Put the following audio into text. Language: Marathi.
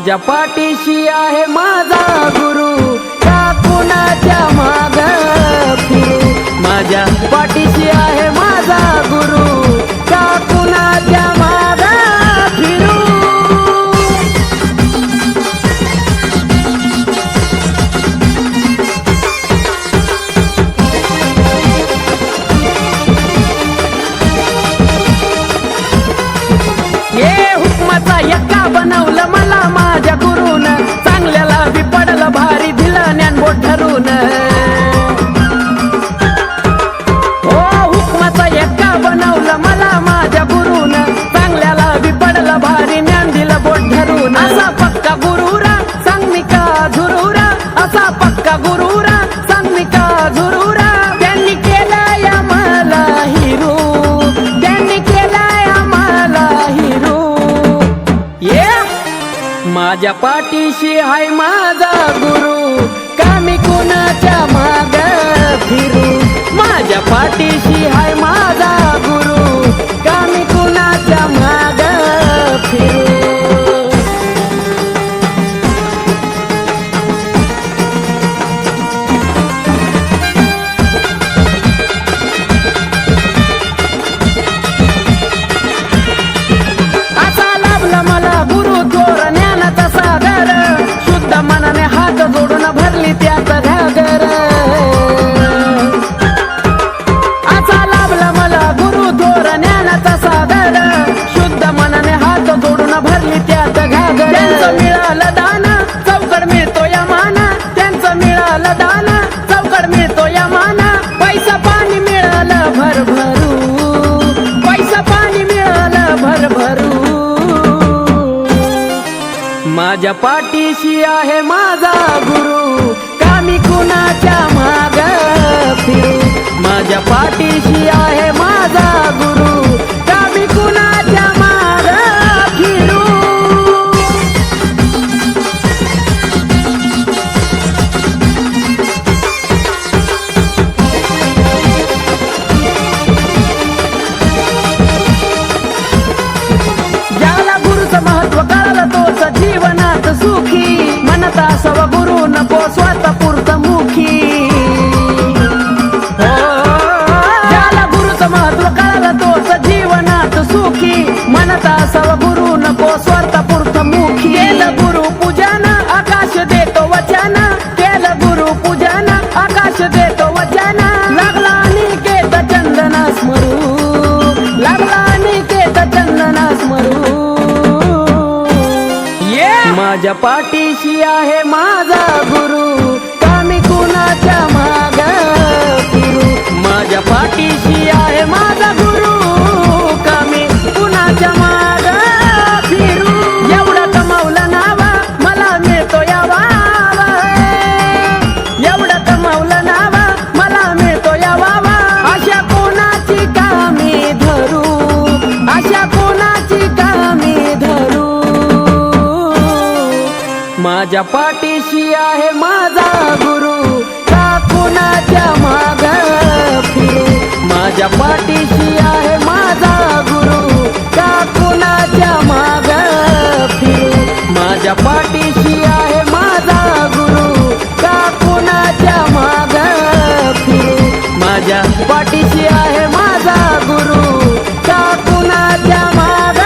माझ्या पाठीशी आहे माझा गुरु. का कुणाच्या माग फिरू? माझ्या पाठीशी आहे माझा गुरु. का कुणाच्या माग फिरू? ये हुकमाचा यक्का माझ्या पाठीशी हाय माझा गुरु. का मी कुणाच्या माग फिरू? माझ्या पाठीशी त्यांचं मिळालं दान चौकड मिळतो या माना. त्यांचं मिळालं दान चौकड मिळतो या माना. पैसा पाणी मिळालं भरभरू. पैसा पाणी मिळालं भरभरू. माझ्या पाठीशी आहे माझा गुरु. का मी कुणाच्या माग फिरू? माझ्या पाठीशी आहे माझा गुरु. सुखी म्हणता सव गुरु नको स्वतः माझ्या पाठीशी आहे माझा गुरु. का मी कुणाच्या माग गुरु माझ्या पाठीशी आहे माझा गुरु. माझ्या पाठीशी आहे माझा गुरु. का कुणाच्या माग फिरू? माझ्या पाठीशी आहे माझा गुरु. का कुणाच्या माग फिरू? माझ्या पाठीशी आहे माझा गुरु. का कुणाच्या माग फिरू? माझ्या पाठीशी आहे माझा गुरु. का कुणाच्या माग